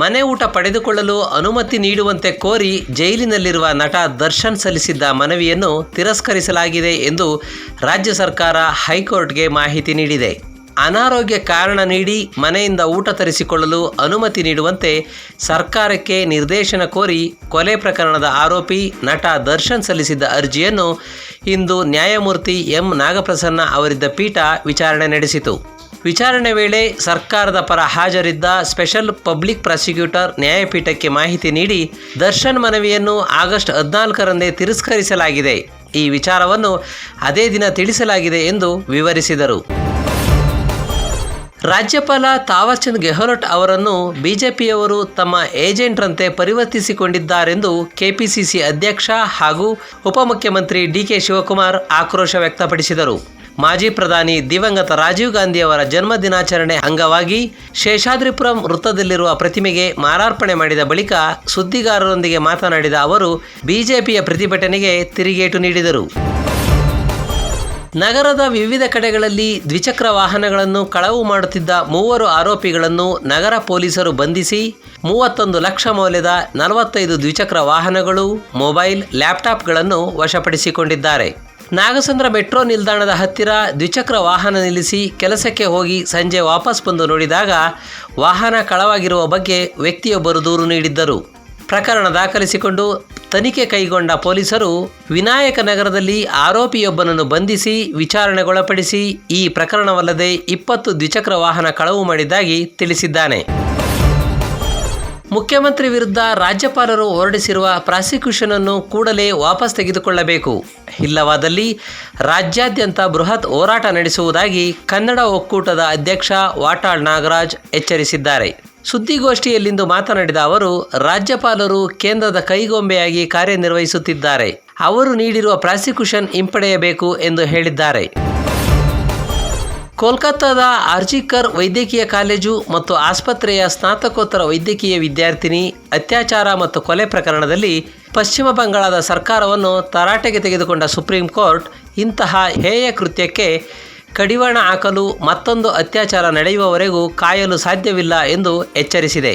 ಮನೆ ಊಟ ಪಡೆದುಕೊಳ್ಳಲು ಅನುಮತಿ ನೀಡುವಂತೆ ಕೋರಿ ಜೈಲಿನಲ್ಲಿರುವ ನಟ ದರ್ಶನ್ ಸಲ್ಲಿಸಿದ್ದ ಮನವಿಯನ್ನು ತಿರಸ್ಕರಿಸಲಾಗಿದೆ ಎಂದು ರಾಜ್ಯ ಸರ್ಕಾರ ಹೈಕೋರ್ಟ್ಗೆ ಮಾಹಿತಿ ನೀಡಿದೆ. ಅನಾರೋಗ್ಯ ಕಾರಣ ನೀಡಿ ಮನೆಯಿಂದ ಊಟ ತರಿಸಿಕೊಳ್ಳಲು ಅನುಮತಿ ನೀಡುವಂತೆ ಸರ್ಕಾರಕ್ಕೆ ನಿರ್ದೇಶನ ಕೋರಿ ಕೊಲೆ ಪ್ರಕರಣದ ಆರೋಪಿ ನಟ ದರ್ಶನ್ ಸಲ್ಲಿಸಿದ್ದ ಅರ್ಜಿಯನ್ನು ಇಂದು ನ್ಯಾಯಮೂರ್ತಿ ಎಂ ನಾಗಪ್ರಸನ್ನ ಅವರಿದ್ದ ಪೀಠ ವಿಚಾರಣೆ ನಡೆಸಿತು. ವಿಚಾರಣೆ ವೇಳೆ ಸರ್ಕಾರದ ಪರ ಹಾಜರಿದ್ದ ಸ್ಪೆಷಲ್ ಪಬ್ಲಿಕ್ ಪ್ರಾಸಿಕ್ಯೂಟರ್ ನ್ಯಾಯಪೀಠಕ್ಕೆ ಮಾಹಿತಿ ನೀಡಿ ದರ್ಶನ್ ಮನವಿಯನ್ನು ಆಗಸ್ಟ್ ಹದಿನಾಲ್ಕರಂದೇ ತಿರಸ್ಕರಿಸಲಾಗಿದೆ. ಈ ವಿಚಾರವನ್ನು ಅದೇ ದಿನ ತಿಳಿಸಲಾಗಿದೆ ಎಂದು ವಿವರಿಸಿದರು. ರಾಜ್ಯಪಾಲ ತಾವರ್ಚಂದ್ ಗೆಹ್ಲೋಟ್ ಅವರನ್ನು ಬಿಜೆಪಿಯವರು ತಮ್ಮ ಏಜೆಂಟ್ರಂತೆ ಪರಿವರ್ತಿಸಿಕೊಂಡಿದ್ದಾರೆಂದು ಕೆಪಿಸಿಸಿ ಅಧ್ಯಕ್ಷ ಹಾಗೂ ಉಪಮುಖ್ಯಮಂತ್ರಿ ಡಿಕೆ ಶಿವಕುಮಾರ್ ಆಕ್ರೋಶ ವ್ಯಕ್ತಪಡಿಸಿದರು. ಮಾಜಿ ಪ್ರಧಾನಿ ದಿವಂಗತ ರಾಜೀವ್ ಗಾಂಧಿ ಅವರ ಜನ್ಮ ದಿನಾಚರಣೆ ಅಂಗವಾಗಿ ಶೇಷಾದ್ರಿಪುರಂ ವೃತ್ತದಲ್ಲಿರುವ ಪ್ರತಿಮೆಗೆ ಮಾರಾರ್ಪಣೆ ಮಾಡಿದ ಬಳಿಕ ಸುದ್ದಿಗಾರರೊಂದಿಗೆ ಮಾತನಾಡಿದ ಅವರು, ಬಿಜೆಪಿಯ ಪ್ರತಿಭಟನೆಗೆ ತಿರುಗೇಟು ನೀಡಿದರು. ನಗರದ ವಿವಿಧ ಕಡೆಗಳಲ್ಲಿ ದ್ವಿಚಕ್ರ ವಾಹನಗಳನ್ನು ಕಳವು ಮಾಡುತ್ತಿದ್ದ ಮೂವರು ಆರೋಪಿಗಳನ್ನು ನಗರ ಪೊಲೀಸರು ಬಂಧಿಸಿ, ಮೂವತ್ತೊಂದು ಲಕ್ಷ ಮೌಲ್ಯದ ನಲವತ್ತೈದು ದ್ವಿಚಕ್ರ ವಾಹನಗಳು, ಮೊಬೈಲ್, ಲ್ಯಾಪ್ಟಾಪ್ಗಳನ್ನು ವಶಪಡಿಸಿಕೊಂಡಿದ್ದಾರೆ. ನಾಗಸಂದ್ರ ಮೆಟ್ರೋ ನಿಲ್ದಾಣದ ಹತ್ತಿರ ದ್ವಿಚಕ್ರ ವಾಹನ ನಿಲ್ಲಿಸಿ ಕೆಲಸಕ್ಕೆ ಹೋಗಿ ಸಂಜೆ ವಾಪಸ್ ಬಂದು ನೋಡಿದಾಗ ವಾಹನ ಕಳವಾಗಿರುವ ಬಗ್ಗೆ ವ್ಯಕ್ತಿಯೊಬ್ಬರು ದೂರು ನೀಡಿದ್ದರು. ಪ್ರಕರಣ ದಾಖಲಿಸಿಕೊಂಡು ತನಿಖೆ ಕೈಗೊಂಡ ಪೊಲೀಸರು ವಿನಾಯಕ ನಗರದಲ್ಲಿ ಆರೋಪಿಯೊಬ್ಬನನ್ನು ಬಂಧಿಸಿ ವಿಚಾರಣೆಗೊಳಪಡಿಸಿ ಈ ಪ್ರಕರಣವಲ್ಲದೆ ಇಪ್ಪತ್ತು ದ್ವಿಚಕ್ರ ವಾಹನ ಕಳವು ಮಾಡಿದ್ದಾಗಿ ತಿಳಿಸಿದ್ದಾನೆ. ಮುಖ್ಯಮಂತ್ರಿ ವಿರುದ್ಧ ರಾಜ್ಯಪಾಲರು ಹೊರಡಿಸಿರುವ ಪ್ರಾಸಿಕ್ಯೂಷನ್ ಅನ್ನು ಕೂಡಲೇ ವಾಪಸ್ ತೆಗೆದುಕೊಳ್ಳಬೇಕು. ಇಲ್ಲವಾದಲ್ಲಿ ರಾಜ್ಯಾದ್ಯಂತ ಬೃಹತ್ ಹೋರಾಟ ನಡೆಸುವುದಾಗಿ ಕನ್ನಡ ಒಕ್ಕೂಟದ ಅಧ್ಯಕ್ಷ ವಾಟಾಳ್ ನಾಗರಾಜ್ ಎಚ್ಚರಿಸಿದ್ದಾರೆ. ಸುದ್ದಿಗೋಷ್ಠಿಯಲ್ಲಿಂದು ಮಾತನಾಡಿದ ಅವರು, ರಾಜ್ಯಪಾಲರು ಕೇಂದ್ರದ ಕೈಗೊಂಬೆಯಾಗಿ ಕಾರ್ಯನಿರ್ವಹಿಸುತ್ತಿದ್ದಾರೆ. ಅವರು ನೀಡಿರುವ ಪ್ರಾಸಿಕ್ಯೂಷನ್ ಹಿಂಪಡೆಯಬೇಕು ಎಂದು ಹೇಳಿದ್ದಾರೆ. ಕೋಲ್ಕತ್ತಾದ ಆರ್ಜಿಕರ್ ವೈದ್ಯಕೀಯ ಕಾಲೇಜು ಮತ್ತು ಆಸ್ಪತ್ರೆಯ ಸ್ನಾತಕೋತ್ತರ ವೈದ್ಯಕೀಯ ವಿದ್ಯಾರ್ಥಿನಿ ಅತ್ಯಾಚಾರ ಮತ್ತು ಕೊಲೆ ಪ್ರಕರಣದಲ್ಲಿ ಪಶ್ಚಿಮ ಬಂಗಾಳದ ಸರ್ಕಾರವನ್ನು ತರಾಟೆಗೆ ತೆಗೆದುಕೊಂಡ ಸುಪ್ರೀಂ ಕೋರ್ಟ್ ಇಂತಹ ಹೇಯ ಕೃತ್ಯಕ್ಕೆ ಕಡಿವಾಣ ಹಾಕಲು ಮತ್ತೊಂದು ಅತ್ಯಾಚಾರ ನಡೆಯುವವರೆಗೂ ಕಾಯಲು ಸಾಧ್ಯವಿಲ್ಲ ಎಂದು ಎಚ್ಚರಿಸಿದೆ.